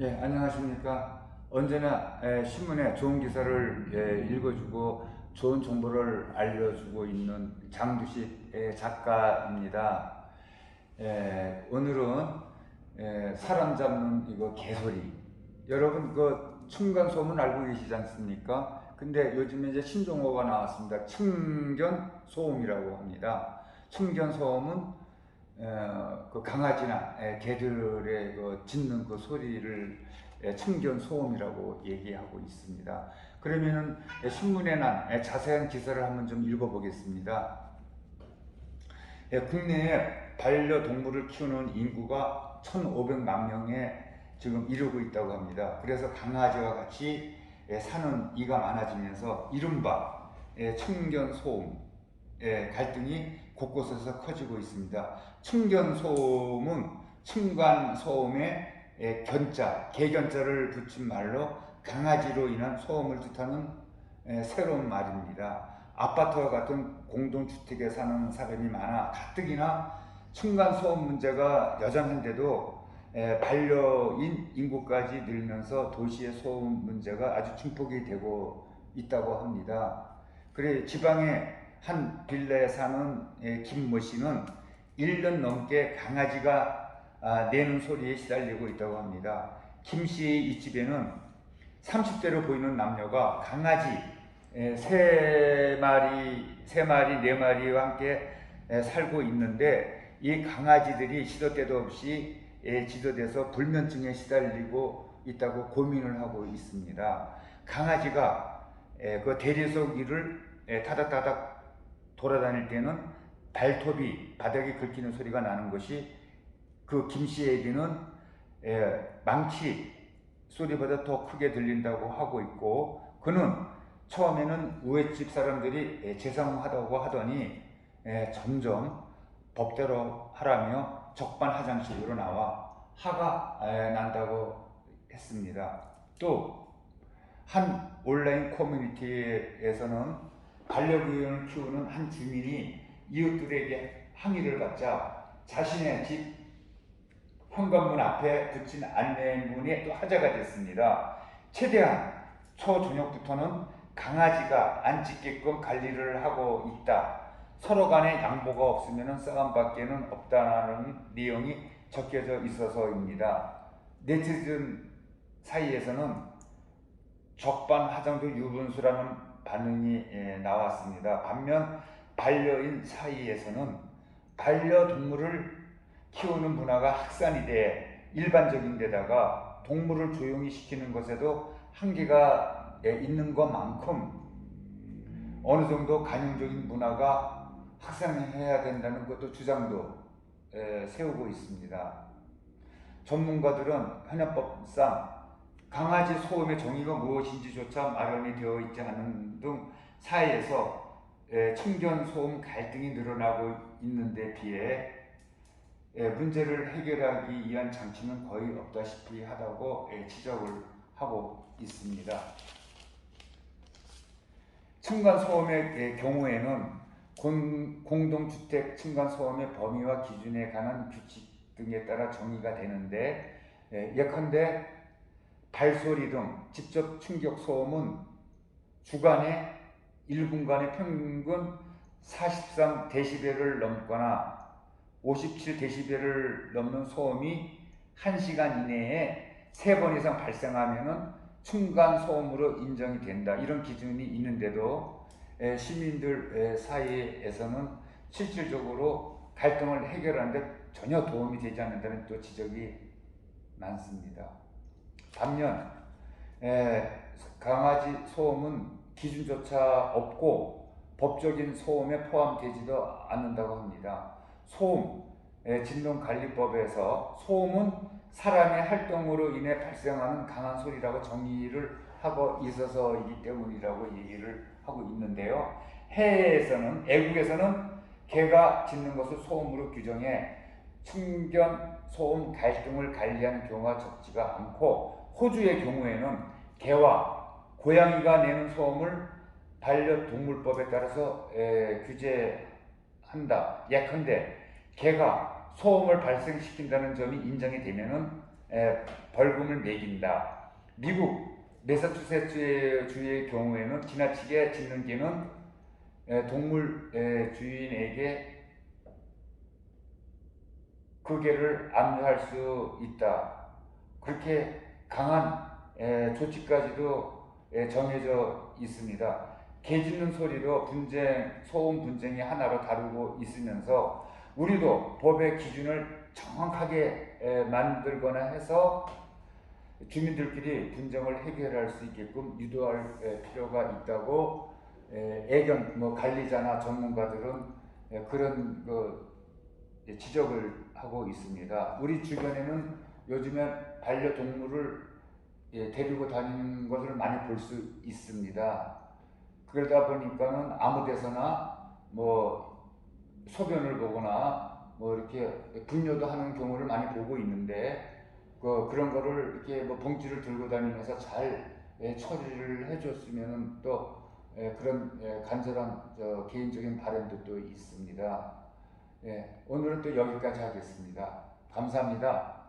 예, 안녕하십니까. 언제나 에, 신문에 좋은 기사를 예, 읽어주고 좋은 정보를 알려주고 있는 장두식 예, 작가입니다. 예, 오늘은 예, 사람 잡는 이거 개소리. 여러분 그 층간 소문 알고 계시지 않습니까? 근데 요즘에 이제 신종어가 나왔습니다. 층견 소음이라고 합니다. 층견 소음은 어, 그 강아지나 에, 개들의 그 짖는 그 소리를 에, 청견 소음이라고 얘기하고 있습니다. 그러면은 에, 신문에 난 에, 자세한 기사를 한번 좀 읽어보겠습니다. 에, 국내에 반려동물을 키우는 인구가 1,500만 명에 지금 이르고 있다고 합니다. 그래서 강아지와 같이 에, 사는 이가 많아지면서 이른바 에, 청견 소음 에, 갈등이 곳곳에서 커지고 있습니다. 층견 소음은 층간 소음에 에, 견자, 개견자를 붙인 말로 강아지로 인한 소음을 뜻하는 에, 새로운 말입니다. 아파트와 같은 공동주택에 사는 사람이 많아 가뜩이나 층간 소음 문제가 여전한데도 에, 반려인 인구까지 늘면서 도시의 소음 문제가 아주 증폭이 되고 있다고 합니다. 그래 지방의 한 빌라에 사는 에, 김모 씨는 1년 넘게 강아지가 아, 내는 소리에 시달리고 있다고 합니다. 김 씨의 이 집에는 30대로 보이는 남녀가 강아지 에, 세 마리, 세 마리, 네 마리와 함께 에, 살고 있는데 이 강아지들이 시도 때도 없이 에, 지도돼서 불면증에 시달리고 있다고 고민을 하고 있습니다. 강아지가 에, 그 대리석 에, 타닥타닥 돌아다닐 때는 발톱이 바닥에 긁히는 소리가 나는 것이 그 김씨에게는 에, 망치 소리보다 더 크게 들린다고 하고 있고 그는 처음에는 우회집 사람들이 에, 재상하다고 하더니 에, 점점 법대로 하라며 적반하장식으로 나와 화가 에, 난다고 했습니다. 또 한 온라인 커뮤니티에서는 반려견을 키우는 한 주민이 이웃들에게 항의를 받자 자신의 집 현관문 앞에 붙인 안내문이 또 화제가 됐습니다. 최대한 초저녁부터는 강아지가 안 짖게끔 관리를 하고 있다. 서로 간에 양보가 없으면 싸움밖에는 없다는 내용이 적혀져 있어서입니다. 네티즌 사이에서는 적반하장도 유분수라는 반응이 예, 나왔습니다. 반면 반려인 사이에서는 반려동물을 키우는 문화가 확산이 돼 일반적인 데다가 동물을 조용히 시키는 것에도 한계가 예, 있는 것만큼 어느 정도 간용적인 문화가 확산해야 된다는 것도 주장도 예, 세우고 있습니다. 전문가들은 현행법상 강아지 소음의 정의가 무엇인지조차 마련이 되어 있지 않은 등 사회에서 청견 소음 갈등이 늘어나고 있는데 비해 문제를 해결하기 위한 장치는 거의 없다시피 하다고 지적을 하고 있습니다. 층간 소음의 경우에는 공동주택 층간 소음의 범위와 기준에 관한 규칙 등에 따라 정의가 되는데 예컨대 발소리 등 직접 충격 소음은 주간에 1분간의 평균 43데시벨을 넘거나 57데시벨을 넘는 소음이 1시간 이내에 3번 이상 발생하면 충간 소음으로 인정이 된다. 이런 기준이 있는데도 시민들 사이에서는 실질적으로 갈등을 해결하는데 전혀 도움이 되지 않는다는 또 지적이 많습니다. 반면 에, 강아지 소음은 기준조차 없고 법적인 소음에 포함되지도 않는다고 합니다. 소음 진동관리법에서 소음은 사람의 활동으로 인해 발생하는 강한 소리라고 정의를 하고 있어서이기 때문이라고 얘기를 하고 있는데요. 해외에서는 애국에서는 개가 짖는 것을 소음으로 규정해 충견 소음 갈등을 관리하는 경우가 적지가 않고 호주의 경우에는 개와 고양이가 내는 소음을 반려동물법에 따라서 에, 규제한다. 예컨대 개가 소음을 발생시킨다는 점이 인정이 되면은 에, 벌금을 매긴다. 미국 매사추세츠주의 경우에는 지나치게 짖는 개는 에, 동물 에, 주인에게 그 개를 압류할 수 있다. 그렇게 강한 에, 조치까지도 에, 정해져 있습니다. 개 짖는 소리도 분쟁, 소음 분쟁의 하나로 다루고 있으면서 우리도 법의 기준을 정확하게 에, 만들거나 해서 주민들끼리 분쟁을 해결할 수 있게끔 유도할 에, 필요가 있다고 에, 애견 뭐 관리자나 전문가들은 에, 그런 그 예, 지적을 하고 있습니다. 우리 주변에는 요즘에 반려동물을 예, 데리고 다니는 것을 많이 볼 수 있습니다. 그러다 보니까는 아무 데서나 뭐 소변을 보거나 뭐 이렇게 분뇨도 하는 경우를 많이 보고 있는데 그 그런 거를 이렇게 뭐 봉지를 들고 다니면서 잘 예, 처리를 해줬으면 또 예, 그런 예, 간절한 저 개인적인 바람도 또 있습니다. 예, 오늘은 또 여기까지 하겠습니다. 감사합니다.